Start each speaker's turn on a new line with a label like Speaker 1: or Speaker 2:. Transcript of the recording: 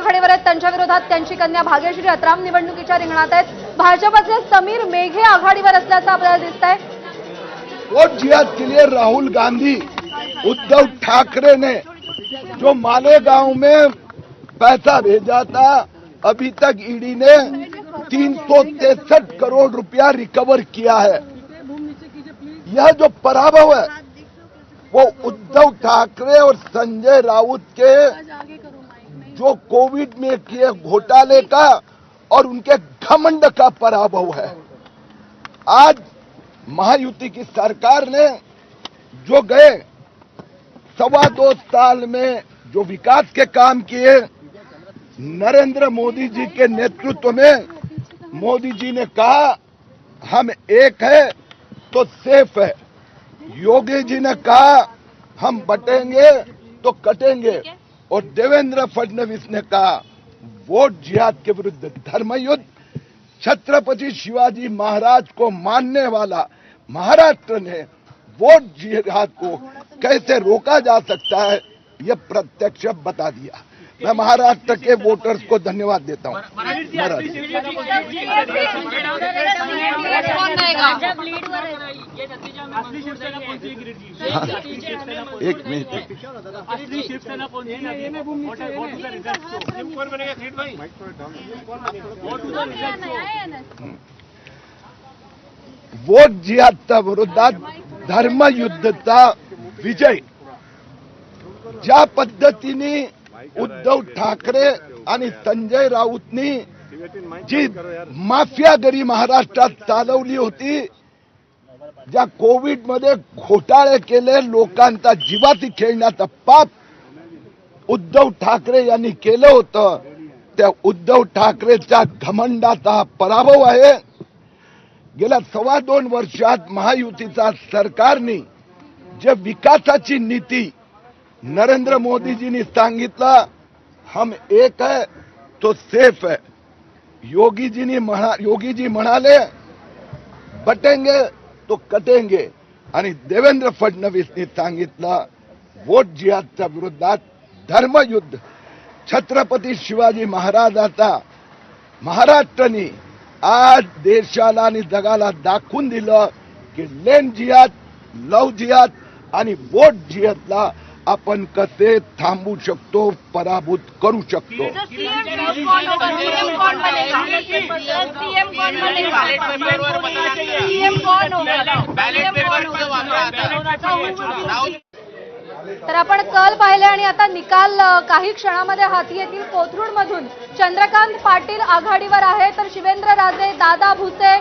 Speaker 1: आघाडीवर आहेत कन्या भाग्यश्री अत्राम निवडणुकीच्या रिंगणात आहेत. भाजपचे समीर मेघे आघाडीवर असल्याचं
Speaker 2: वोट जिहाद के लिए राहुल गांधी, उद्धव ठाकरे ने जो मालेगांव में पैसा भेजा था, अभी तक ईडी ने तीन सौ तिरसठ करोड़ रुपया रिकवर किया है। यह जो पराभव है, वो उद्धव ठाकरे और संजय राउत के जो कोविड में किए घोटाले का और उनके घमंड का पराभव है। आज महायुति की सरकार ने जो गए, सवा दो साल में जो विकास के काम किए, नरेंद्र मोदी जी के नेतृत्व में मोदी जी ने कहा, हम एक है तो सेफ़ है। योगी जी ने कहा, हम बटेंगे तो कटेंगे। और देवेंद्र फडणवीस ने कहा वोट जिहाद के विरुद्ध धर्म युद्ध छत्रपति शिवाजी महाराज को मानने वाला महाराष्ट्र ने वोट जिहाद को कैसे रोका जा सकता है यह प्रत्यक्ष बता दिया मैं महाराष्ट्र के वोटर्स को धन्यवाद देता हूँ
Speaker 3: असली शिवसेना कोणती आहे गिरीशजी?
Speaker 2: हाँ,
Speaker 3: असली
Speaker 2: एक मिनट।
Speaker 3: शिवसेना result? टीम कौन बनेगा सीट भाई?
Speaker 2: वोट जिहादच्या विरोधात धर्मयुद्धचा विजय। ज्या पद्धतीने उद्धव ठाकरे आणि संजय राऊतनी जी माफिया माफियागरी महाराष्ट्रात चालवली होती ज्या कोविडमध्ये घोटाळे केले लोकांचा जीवाती खेळण्याचं पाप उद्धव ठाकरे यांनी केलं होतं त्या उद्धव ठाकरेच्या घमंडाचा पराभव आहे. गेल्या सव्वा दोन वर्षात महायुतीचा सरकारने जे विकासाची नीती नरेंद्र मोदीजींनी सांगितलं हम एक है तो सेफ है. योगीजींनी म्हणा योगीजी म्हणाले बटेंगे तो कटेंगे. आणि देवेंद्र फडणवीसनी सांगितलं वोट जिहादच्या विरोधात धर्मयुद्ध. छत्रपती शिवाजी महाराजाचा महाराष्ट्राने आज देशाला आणि जगाला दाखवून दिलं की लेन जिहाद लव जिहाद आणि वोट जिहादला आपण कसे थांबू शकतो पराभूत करू शकतो?
Speaker 1: तर आपण कल पाहिले आणि आता निकाल काही क्षणामध्ये हाती येतील कोथरूडमधून. चंद्रकांत पाटील आघाडीवर आहे. तर शिवेंद्र राजे दादा भुसे